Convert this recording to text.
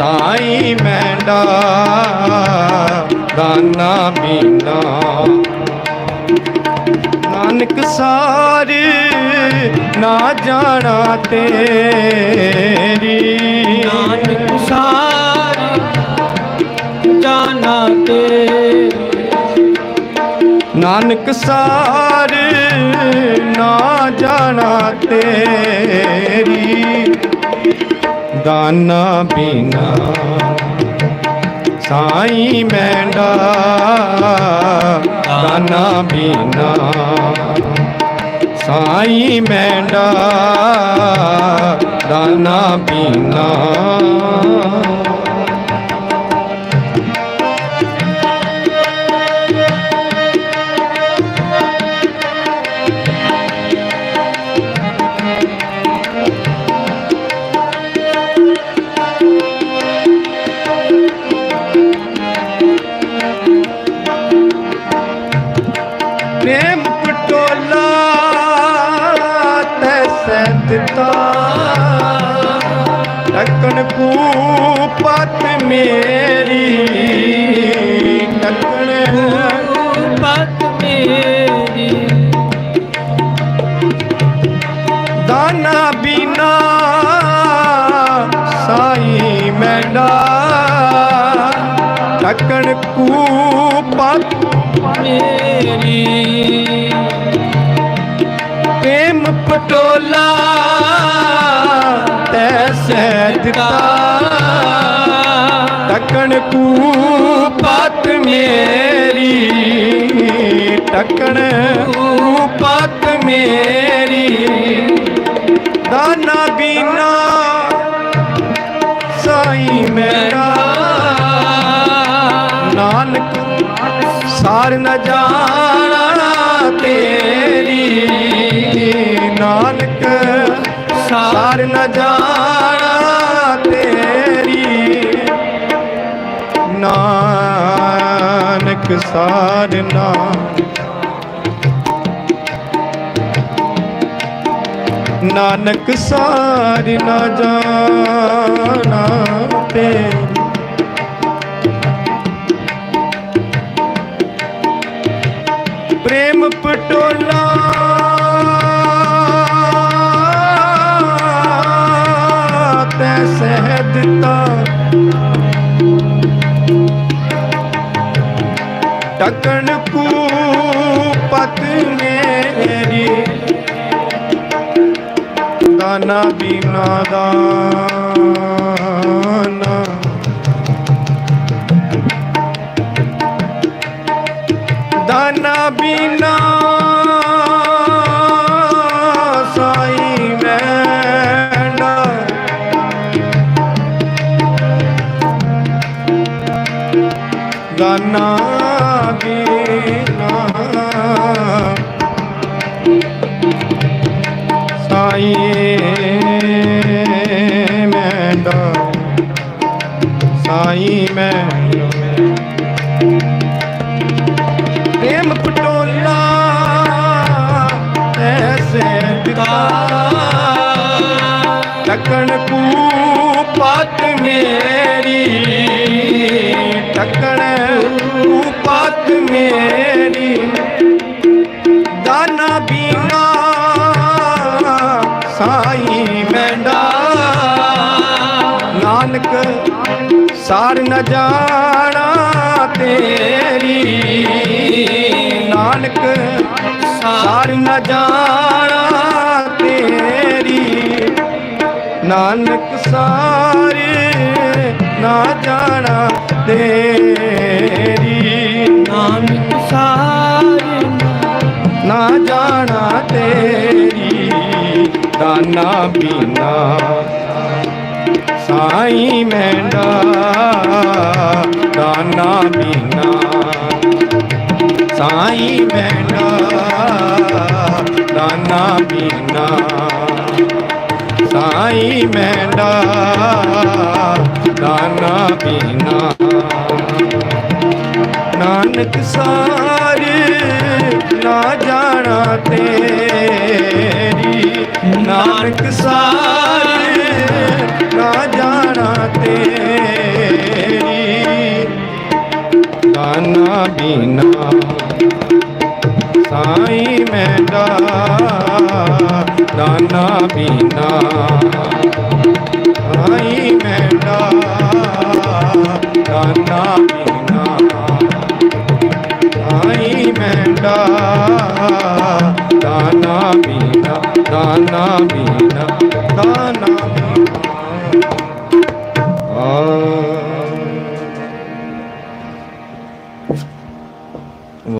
ਸਾਈ ਮੈਂਡਾ ਦਾਨਾ ਬੀਨਾ ਨਾਨਕ ਸਾਰ ਨਾ ਜਾਣਾ ਤੇਰੀ। ਨਾਨਕ ਸਾਰ ਜਾਣਾ ਤੇ ਨਾਨਕ ਸਾਰ ਨਾ ਜਾਣਾ ਤੇਰੀ। ਦਾਨਾ ਬਿਨਾ ਸਾਈ ਮੈਂਡਾ ਦਾਨਾ ਬਿਨਾ ਸਾਈ ਮੈਂਡਾ ਦਾਨਾ ਬਿਨਾ ਟਕਣ ਪੂਪਤ ਮੇਰੀ ਟਕਣ ਪਤ ਮੇਰੀ। ਦਾਨਾ ਬਿਨਾ ਸਾਈ ਮੈਂਡਾ ਟਕਣ ਕੂਪਤ ਮੇਰੀ। ਪ੍ਰੇਮ ਪਟੋਲਾ ਤੈਸੈ ਦਿੱਤਾ। ਟਕਣ ਕੂਪਤ ਮੇਰੀ, ਟਕਣ ਕੂਪਤ ਮੇਰੀ। ਦਾਨਾ ਬਿਨਾ ਸਾਈ ਮੇਰਾ। ਨਾਨਕ, ਸਾਰ ਨ ਜਾਣਾ ਤੇਰੀ। ਨਾਨਕ, ਸਾਰ ਨ ਜਾਣਾ ਤੇਰੀ ਨਾਨਕ ਸਾਰਨਾ ਨਾਨਕ ਸਾਰ ਨ ਜਾਣਾ ਤੇਰੀ। ਪ੍ਰੇਮ ਪਟੋਲ ਟਕਣ ਕੂ ਪਤ ਮੇਰੀ ਦਾਨਾ ਬੀਨਾ ਦਾਨਾ ਦਾਨਾ ਬਿਨਾ ਸਾਈ ਸਾਈ ਮੈਂਡਾ ਪ੍ਰੇਮ ਪਟੋਲਾ ਐਸੇ ਦਿੱਤਾ ਟਕਣ ਕੂ ਪਤ ਮੇਰੀ ਟਕਣ ਕੂ ਪਤ ਮੇਰੀ। ਸਾਰ ਨ ਜਾਣਾ ਤੇਰੀ। ਨਾਨਕ ਸਾਰ ਨ ਜਾਣਾ ਤੇਰੀ। ਨਾਨਕ ਸਾਰ ਨਾ ਜਾਣਾ ਤੇਰੀ। ਨਾਨਕ ਸਾਰ ਨਾ ਜਾਣਾ ਤੇਰੀ। ਦਾਨਾ ਬਿਨਾ ਸਾਈ ਮੈਂਡਾ, ਦਾਨਾ ਬਿਨਾ ਸਾਈ ਮੈਂਡਾ, ਦਾਨਾ ਬਿਨਾ ਸਾਈ ਮੈਂਡਾ, ਦਾਨਾ ਬਿਨਾ ਨਾਨਕ ਸਾਰ ਨਾ ਜਾਣਾ ਤੇਰੀ। ਨਾਨਕ ਸਾਰ ਬੀਨਾ ਸਾਈ ਮੈਂਡਾ, ਦਾਨਾ ਬੀਨਾ ਸਾਈ ਮੈਂਡਾ, ਦਾਨਾ ਬੀਨਾ ਸਾਈ ਮੈਂਡਾ, ਦਾਨਾ ਬੀਨਾ ਦਾਨਾ ਬੀਨਾ ਦਾਨਾ ਬੀਨਾ ਆ।